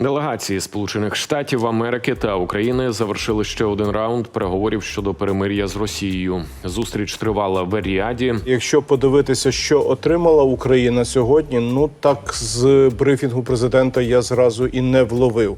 Делегації Сполучених Штатів Америки та України завершили ще один раунд переговорів щодо перемир'я з Росією. Зустріч тривала в Еріаді. Якщо подивитися, що отримала Україна сьогодні, ну так з брифінгу президента я зразу і не вловив.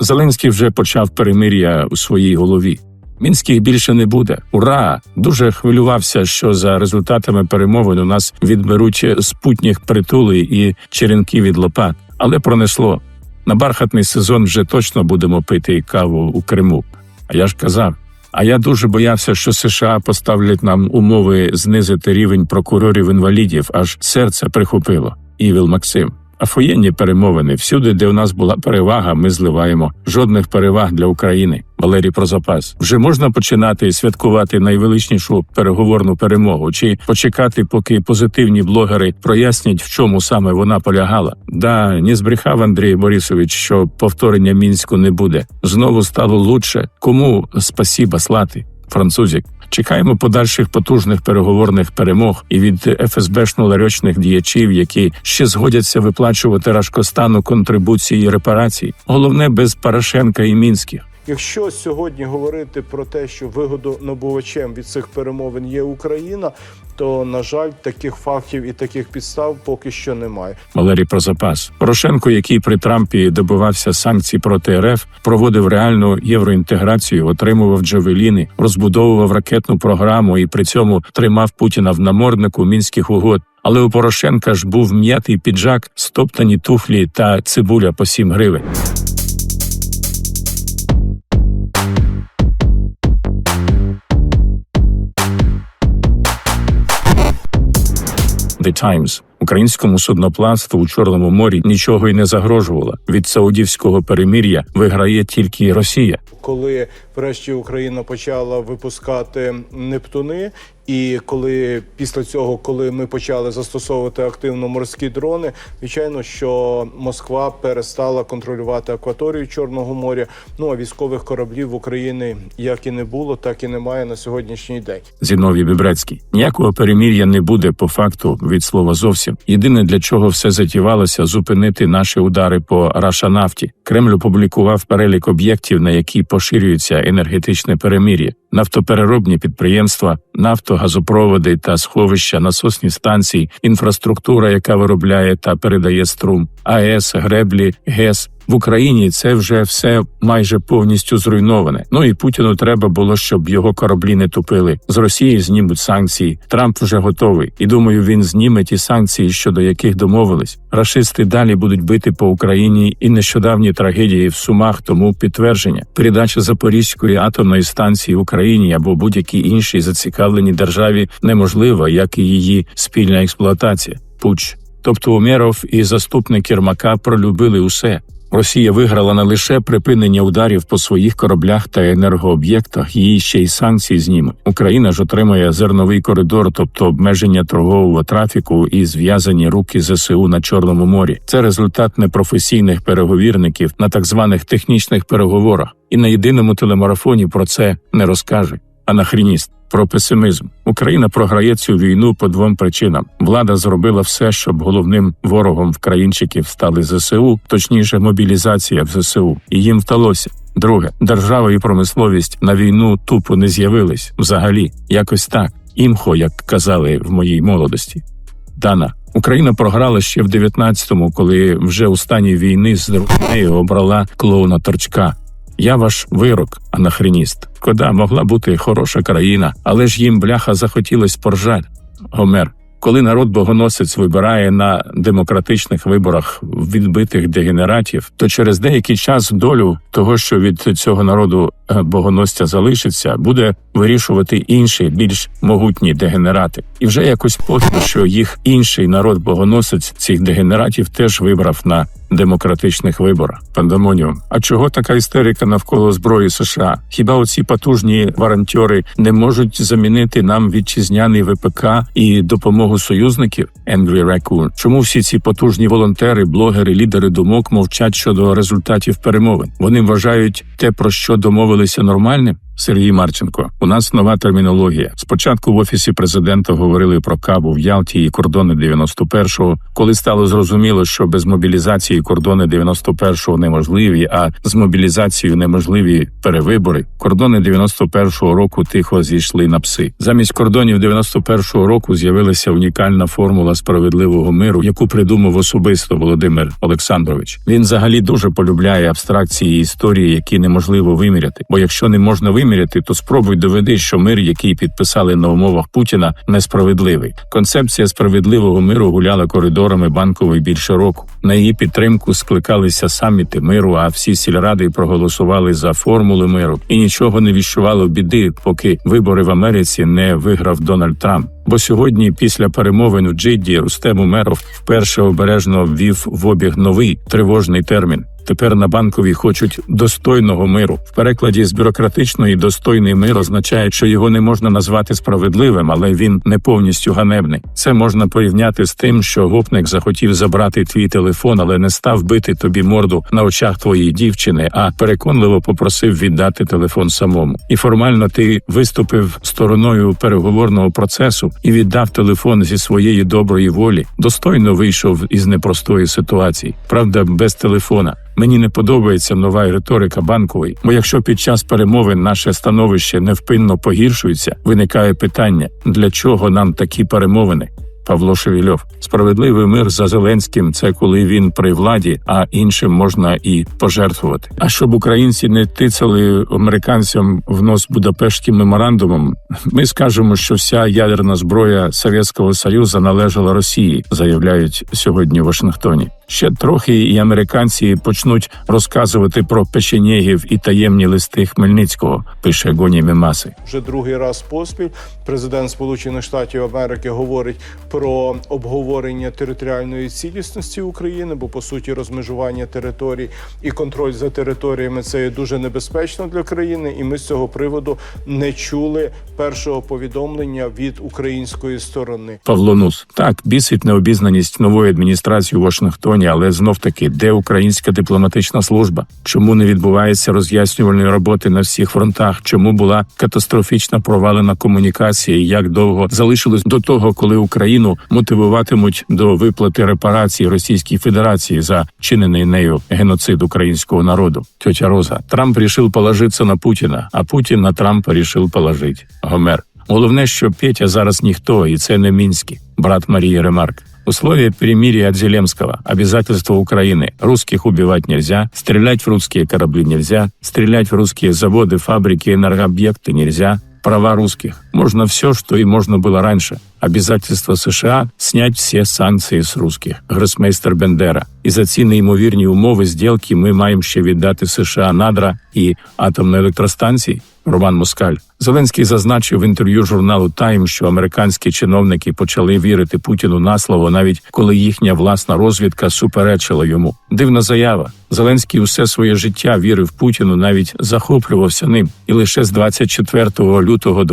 Зеленський вже почав перемир'я у своїй голові. Мінських більше не буде. Ура! Дуже хвилювався, що за результатами перемовин у нас відберуть спутніх притули і черенки від лопат, але пронесло. На бархатний сезон вже точно будемо пити каву у Криму. А я ж казав. А я дуже боявся, що США поставлять нам умови знизити рівень прокурорів інвалідів, аж серце прихопило. Івіл Максим. Афоєнні перемовини всюди, де у нас була перевага, ми зливаємо. Жодних переваг для України. Валерій про запас. Вже можна починати святкувати найвеличнішу переговорну перемогу, чи почекати, поки позитивні блогери прояснять, в чому саме вона полягала. Да, не збрехав Андрій Борисович, що повторення мінську не буде. Знову стало лучше. Кому спасіба слати? Французик. Чекаємо подальших потужних переговорних перемог і від ФСБшно-ларьочних діячів, які ще згодяться виплачувати Рашкостану контрибуції і репарації. Головне без Порошенка і мінських. Якщо сьогодні говорити про те, що вигодонабувачем від цих перемовин є Україна, то на жаль, таких фактів і таких підстав поки що немає. Валерій про запас. Порошенко, який при Трампі добивався санкцій проти РФ, проводив реальну євроінтеграцію, отримував джавеліни, розбудовував ракетну програму і при цьому тримав Путіна в наморднику мінських угод. Але у Порошенка ж був м'ятий піджак, стоптані туфлі та цибуля по 7 гривень. The Times. Українському судноплавству у Чорному морі нічого й не загрожувало. Від саудівського перемир'я виграє тільки Росія. Коли врешті Україна почала випускати Нептуни, і коли після цього, коли ми почали застосовувати активно морські дрони, звичайно, що Москва перестала контролювати акваторію Чорного моря. Ну а військових кораблів в Україні як і не було, так і немає на сьогоднішній день. Зіновій Бібрецький. Ніякого перемір'я не буде по факту від слова зовсім. Єдине для чого все затівалося зупинити наші удари по Рашанафті. Кремль опублікував перелік об'єктів, на які поширюється енергетичне перемір'я. Нафтопереробні підприємства, нафтогазопроводи та сховища, насосні станції, інфраструктура, яка виробляє та передає струм, АЕС, греблі, ГЕС. В Україні це вже все майже повністю зруйноване. Ну і Путіну треба було, щоб його кораблі не тупили. З Росії знімуть санкції. Трамп вже готовий, і думаю, він зніме ті санкції, щодо яких домовились. Рашисти далі будуть бити по Україні і нещодавні трагедії в Сумах. Тому підтвердження передача Запорізької атомної станції Україні або будь-якій іншій зацікавленій державі неможлива, як і її спільна експлуатація. Пуч. Тобто Умєров і заступник Єрмака пролюбили усе. Росія виграла не лише припинення ударів по своїх кораблях та енергооб'єктах, її ще й санкції зніме. Україна ж отримає зерновий коридор, тобто обмеження торгового трафіку і зв'язані руки ЗСУ на Чорному морі. Це результат непрофесійних переговірників на так званих технічних переговорах. І на єдиному телемарафоні про це не розкаже. Анахрініст про песимізм. Україна програє цю війну по двом причинам. Влада зробила все, щоб головним ворогом в країнчиків стали ЗСУ, точніше, мобілізація в ЗСУ, і їм вдалося. Друге, держава і промисловість на війну тупо не з'явились взагалі. Якось так. Імхо, як казали в моїй молодості. Дана Україна програла ще в 19-му, коли вже у стані війни з нею обрала клоуна торчка. Я ваш вирок, анахреніст. Кода могла бути хороша країна, але ж їм бляха захотілось поржать. Гомер. Коли народ богоносець вибирає на демократичних виборах відбитих дегенератів, то через деякий час долю того, що від цього народу е, богоносця залишиться, буде вирішувати інші більш могутні дегенерати. І вже якось поки що їх інший народ богоносець цих дегенератів теж вибрав на демократичних виборах. Пандемоніум. А чого така істерика навколо зброї США? Хіба оці потужні варантьори не можуть замінити нам вітчизняний ВПК і допомогу союзників? Angry Raccoon. Чому всі ці потужні волонтери, блогери, лідери думок мовчать щодо результатів перемовин? Вони вважають те, про що домовилися нормальним. Сергій Марченко, у нас нова термінологія. Спочатку в офісі президента говорили про каву в Ялті і кордони 91-го. Коли стало зрозуміло, що без мобілізації кордони 91-го неможливі, а з мобілізацією неможливі перевибори. Кордони 91-го року тихо зійшли на пси. Замість кордонів 91-го року з'явилася унікальна формула справедливого миру, яку придумав особисто Володимир Олександрович. Він взагалі дуже полюбляє абстракції історії, які неможливо виміряти. Бо якщо не можна виміряти, то спробуй доведи, що мир, який підписали на умовах Путіна, несправедливий. Концепція справедливого миру гуляла коридорами банкової більше року. На її підтримку скликалися саміти миру, а всі сільради проголосували за формули миру і нічого не віщувало біди, поки вибори в Америці не виграв Дональд Трамп. Бо сьогодні, після перемовин в Джидді, Рустем Умеров вперше обережно ввів в обіг новий тривожний термін. Тепер на банковій хочуть достойного миру. В перекладі з бюрократичної достойний мир означає, що його не можна назвати справедливим, але він не повністю ганебний. Це можна порівняти з тим, що гопник захотів забрати твій телефон, але не став бити тобі морду на очах твоєї дівчини, а переконливо попросив віддати телефон самому. І формально ти виступив стороною переговорного процесу і віддав телефон зі своєї доброї волі. Достойно вийшов із непростої ситуації. Правда, без телефона. Мені не подобається нова риторика банкової, бо якщо під час перемовин наше становище невпинно погіршується, виникає питання: для чого нам такі перемовини? Павло Шевільов, справедливий мир за Зеленським це коли він при владі, а іншим можна і пожертвувати. А щоб українці не тицяли американцям в нос Будапештським меморандумом, ми скажемо, що вся ядерна зброя Совєтського Союзу належала Росії, заявляють сьогодні в Вашингтоні. Ще трохи і американці почнуть розказувати про печенєгів і таємні листи Хмельницького. Пише Гоні Мемаси. Вже другий раз поспіль президент Сполучених Штатів Америки говорить про обговорення територіальної цілісності України, бо по суті розмежування територій і контроль за територіями це є дуже небезпечно для країни. І ми з цього приводу не чули першого повідомлення від української сторони. Павло Нус. Так, бісить необізнаність нової адміністрації у Вашингтоні, але знов таки, де українська дипломатична служба? Чому не відбувається роз'яснювальної роботи на всіх фронтах? Чому була катастрофічна провалена комунікація? Як довго залишилось до того, коли Україну мотивуватимуть до виплати репарацій Російській Федерації за чинений нею геноцид українського народу? Тетя Роза Трамп рішив положитися на Путіна, а Путін на Трампа рішив положити. Гомер. Головне, що Петя зараз ніхто, і це не Мінський, брат Марії Ремарк. Условия перемирия от Зеленского, обязательства Украины. Русских убивать нельзя, стрелять в русские корабли нельзя, стрелять в русские заводы, фабрики, энергообъекты нельзя. Права русских. Можно все, что и можно было раньше. Обязательство США снять все санкції з русских. Гросмейстер Бендера. І за ці неймовірні умови зділки ми маємо ще віддати США надра і атомної електростанції. Роман Москаль. Зеленський зазначив в інтерв'ю журналу Тайм, що американські чиновники почали вірити Путіну на слово, навіть коли їхня власна розвідка суперечила йому. Дивна заява. Зеленський усе своє життя вірив Путіну, навіть захоплювався ним, і лише з 24 лютого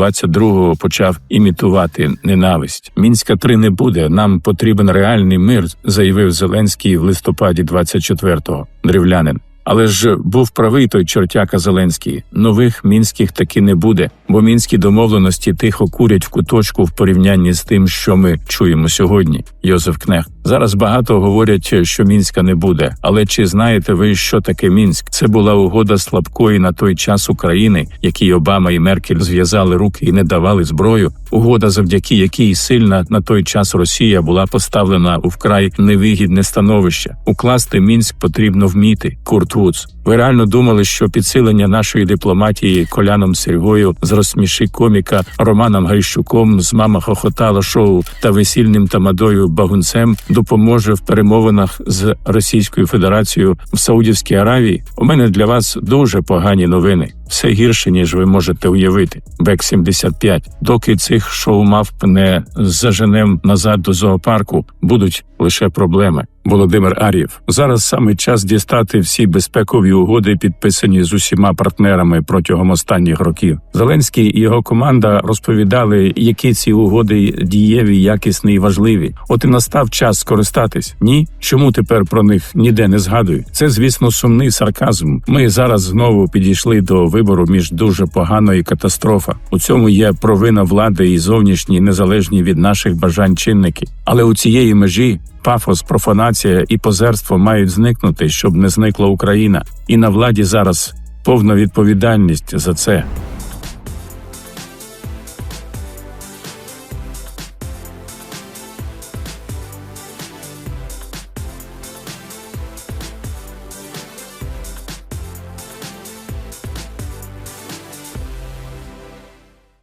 22-го почав імітувати ненависть. Мінська 3 не буде. Нам потрібен реальний мир, заявив Зеленський в листопаді 24-го. Древлянин. Але ж був правий той чортяка Зеленський. Нових мінських таки не буде, бо мінські домовленості тихо курять в куточку в порівнянні з тим, що ми чуємо сьогодні. Йозеф Кнех. Зараз багато говорять, що мінська не буде. Але чи знаєте ви, що таке мінськ? Це була угода слабкої на той час України, якій Обама і Меркель зв'язали руки і не давали зброю. Угода, завдяки якій сильна на той час Росія була поставлена у вкрай невигідне становище. Укласти мінськ потрібно вміти. Курт Вудс. Ви реально думали, що підсилення нашої дипломатії Коляном Сергою з розсміши коміка Романом Гайщуком з мама хохотала шоу та весільним тамадою Багунцем допоможе в перемовинах з Російською Федерацією в Саудівській Аравії? У мене для вас дуже погані новини. Все гірше ніж ви можете уявити. Бек 75 Доки цих шоу-мавп не заженем назад до зоопарку, будуть лише проблеми. Володимир Ар'єв зараз саме час дістати всі безпекові угоди, підписані з усіма партнерами протягом останніх років. Зеленський і його команда розповідали, які ці угоди дієві, якісні і важливі. От і настав час скористатись. Ні, чому тепер про них ніде не згадують? Це, звісно, сумний сарказм. Ми зараз знову підійшли до вибору між дуже погано катастрофа. У цьому є провина влади і зовнішні незалежні від наших бажань чинники. Але у цієї межі пафос, профанація і позерство мають зникнути, щоб не зникла Україна. І на владі зараз повна відповідальність за це.